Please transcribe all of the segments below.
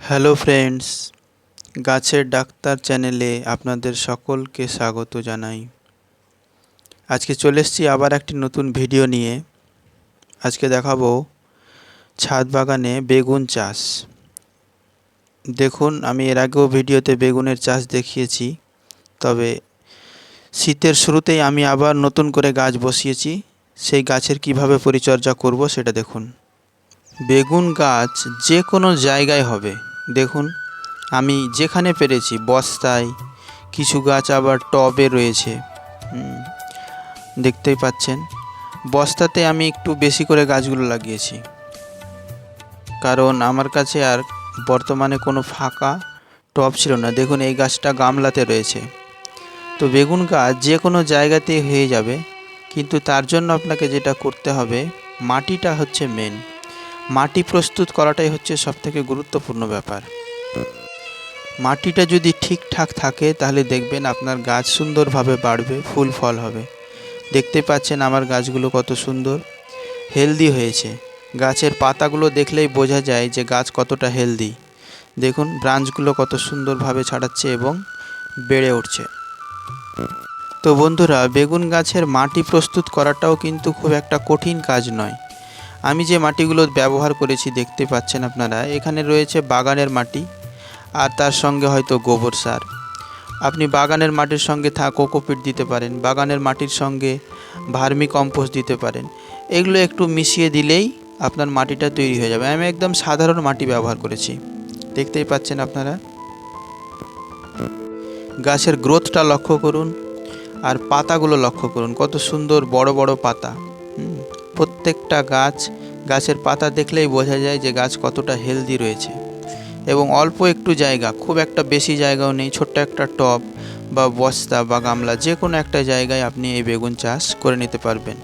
Hello friends গাছের doctor চ্যানেলে আপনাদের সকলকে স্বাগত জানাই। আজকে চলে এসেছি আবার একটি নতুন ভিডিও নিয়ে। আজকে দেখাবো ছাদ বাগানে বেগুন চাষ। দেখুন, আমি এর আগেও ভিডিওতে বেগুনের চাষ দেখিয়েছি, তবে শীতের শুরুতেই আমি আবার নতুন করে গাছ বসিয়েছি, সেই গাছের কীভাবে পরিচর্যা করব সেটা দেখুন। বেগুন গাছ যে কোনো জায়গায় হবে। দেখুন, আমি যেখানে পেরেছি, বস্তায়, কিছু গাছ আবার টবে রয়েছে। দেখতেই পাচ্ছেন। বস্তাতে আমি একটু বেশি করে গাছগুলো লাগিয়েছি। কারণ আমার কাছে আর বর্তমানে কোনো ফাঁকা টব ছিল না। দেখুন, এই গাছটা গামলাতে রয়েছে। তো বেগুন গাছ যে কোনো জায়গাতেই হয়ে যাবে, কিন্তু তার জন্য আপনাকে যেটা করতে হবে, মাটিটা হচ্ছে মেন মাটি প্রস্তুত করাটাই হচ্ছে সবথেকে গুরুত্বপূর্ণ ব্যাপার। মাটিটা যদি ঠিকঠাক থাকে, তাহলে দেখবেন আপনার গাছ সুন্দরভাবে বাড়বে, ফুল ফল হবে। দেখতে পাচ্ছেন আমার গাছগুলো কত সুন্দর, হেলদি হয়েছে। গাছের পাতাগুলো দেখলেই বোঝা যায় যে গাছ কতটা হেলদি। দেখুন, ব্রাঞ্চগুলো কত সুন্দরভাবে ছাড়াচ্ছে এবং বেড়ে উঠছে। তো বন্ধুরা, বেগুন গাছের মাটি প্রস্তুত করাটাও কিন্তু খুব একটা কঠিন কাজ নয়। আমি যে মাটিগুলো ব্যবহার করেছি দেখতে পাচ্ছেন আপনারা, এখানে রয়েছে বাগানের মাটি আর তার সঙ্গে হয়তো গোবর সার। আপনি বাগানের মাটির সঙ্গে থা, কোকোপিট দিতে পারেন, বাগানের মাটির সঙ্গে ভার্মি কম্পোস্ট দিতে পারেন। এগুলো একটু মিশিয়ে দিলেই আপনার মাটিটা তৈরি হয়ে যাবে। আমি একদম সাধারণ মাটি ব্যবহার করেছি। দেখতেই পাচ্ছেন আপনারা? গাছের গ্রোথটা লক্ষ্য করুন আর পাতাগুলো লক্ষ্য করুন। কত সুন্দর বড় বড় পাতা। প্রত্যেকটা গাছ, গাছের পাতা দেখলেই বোঝা যায় যে গাছ কতটা হেলদি রয়েছে। এবং অল্প একটু জায়গা, খুব একটা বেশি জায়গাও নেই, ছোট্ট একটা টব বা বস্তা বা গামলা যে কোনো একটা জায়গায় আপনি এই বেগুন চাষ করে নিতে পারবেন।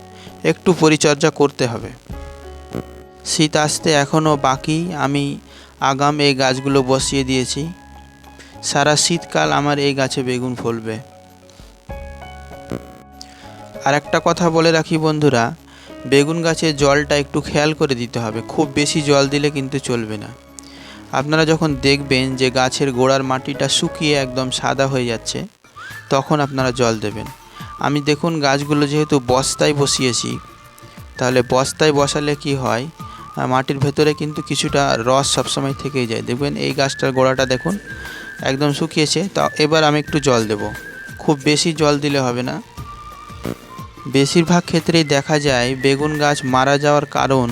একটু পরিচর্যা করতে হবে। শীত আসতে এখনও বাকি, আমি আগাম এই গাছগুলো বসিয়ে দিয়েছি। সারা শীতকাল আমার এই গাছে বেগুন ফলবে। আর একটা কথা বলে রাখি বন্ধুরা বেগুন গাছে জলটা একটু খেয়াল করে দিতে হবে। খুব বেশি জল দিলে কিন্তু চলবে না। আপনারা যখন দেখবেন যে গাছের গোড়ার মাটিটা শুকিয়ে একদম সাদা হয়ে যাচ্ছে, তখন আপনারা জল দেবেন। আমি দেখুন গাছগুলো যেহেতু বস্তায় বসিয়েছি, তাহলে বস্তায় বসালে কি হয়? মাটির ভেতরে কিন্তু কিছুটা রস সবসময় থেকেই যায়। দেখবেন এই গাছটার গোড়াটা দেখুন, একদম শুকিয়েছে। তা এবার আমি একটু জল দেব। খুব বেশি জল দিলে হবে না। বেশিরভাগ ক্ষেত্রেই দেখা যায় বেগুন গাছ মারা যাওয়ার কারণ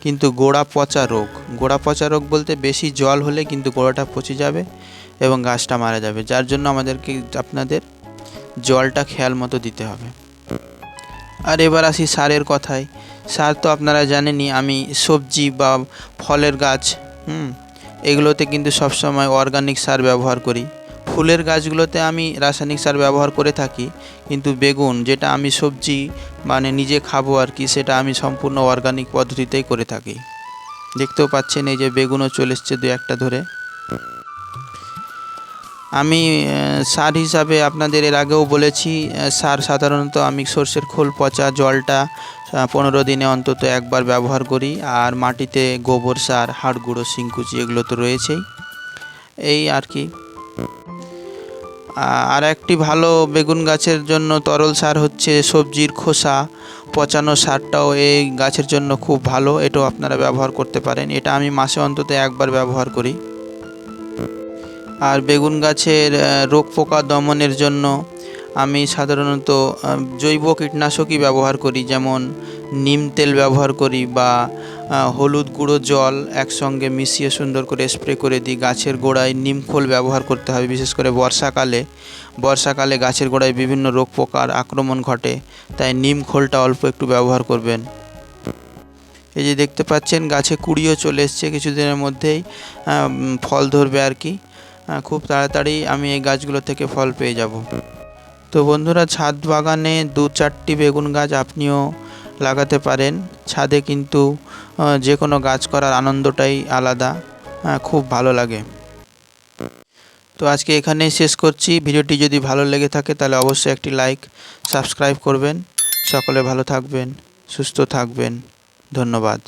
কিন্তু গোড়া পচা রোগ। গোড়া পচা রোগ বলতে বেশি জল হলে কিন্তু গোড়াটা পচে যাবে এবং গাছটা মারা যাবে, যার জন্য আমাদেরকে আপনাদের জলটা খেয়াল মতো দিতে হবে। আর এবার আসি সারের কথায়। সার তো আপনারা জানেনই, আমি সবজি বা ফলের গাছ, হুম, এগুলোতে কিন্তু সবসময় অর্গানিক সার ব্যবহার করি। ফুলের গাছগুলোতে আমি রাসায়নিক সার ব্যবহার করে থাকি, কিন্তু বেগুন যেটা আমি সবজি মানে নিজে খাব আর কি, সেটা আমি সম্পূর্ণ অর্গানিক পদ্ধতিতেই করে থাকি। দেখতেও পাচ্ছেন এই যে বেগুনও চলে এসছে দু একটা ধরে। আমি সার হিসাবে আপনাদের এর আগেও বলেছি সার সাধারণত আমি সর্ষের খোল, পচা জলটা পনেরো দিনে অন্তত একবার ব্যবহার করি, আর মাটিতে গোবর সার, হাড় গুঁড়ো, শিংকুচি এগুলো তো রয়েছেই। এই আর কি। আর একটি ভালো বেগুন গাছের জন্য তরল সার হচ্ছে সবজির খোসা। পচানো সারটাও এই গাছের জন্য খুব ভালো, এটাও আপনারা ব্যবহার করতে পারেন। এটা আমি মাসে অন্তত একবার ব্যবহার করি। আর বেগুন গাছের রোগ পোকা দমনের জন্য আমি সাধারণত জৈব কীটনাশকই ব্যবহার করি। যেমন নিম তেল ব্যবহার করি বা হলুদ গুঁড়ো জল একসঙ্গে মিশিয়ে সুন্দর করে স্প্রে করে দিই। গাছের গোড়ায় নিম খোল ব্যবহার করতে হবে, বিশেষ করে বর্ষাকালে। বর্ষাকালে গাছের গোড়ায় বিভিন্ন রোগ পোকার আক্রমণ ঘটে, তাই নিম খোলটা অল্প একটু ব্যবহার করবেন। এই যে দেখতে পাচ্ছেন, গাছে কুড়িও চলে এসছে কিছুদিনের মধ্যেই ফল ধরবে আর কি। খুব তাড়াতাড়ি আমি এই গাছগুলো থেকে ফল পেয়ে যাব। তো বন্ধুরা, ছাদ বাগানে দু চারটি বেগুন গাছ, আপনিও লাগাতে পারেন। ছাদে কিন্তু যে কোনো গাছ করার আনন্দটাই আলাদা খুব ভালো লাগে। তো আজকে এখানেই শেষ করছি। ভিডিওটি যদি ভালো লেগে থাকে তাহলে অবশ্যই একটি লাইক, সাবস্ক্রাইব করবেন। সকলে ভালো থাকবেন, সুস্থ থাকবেন। ধন্যবাদ।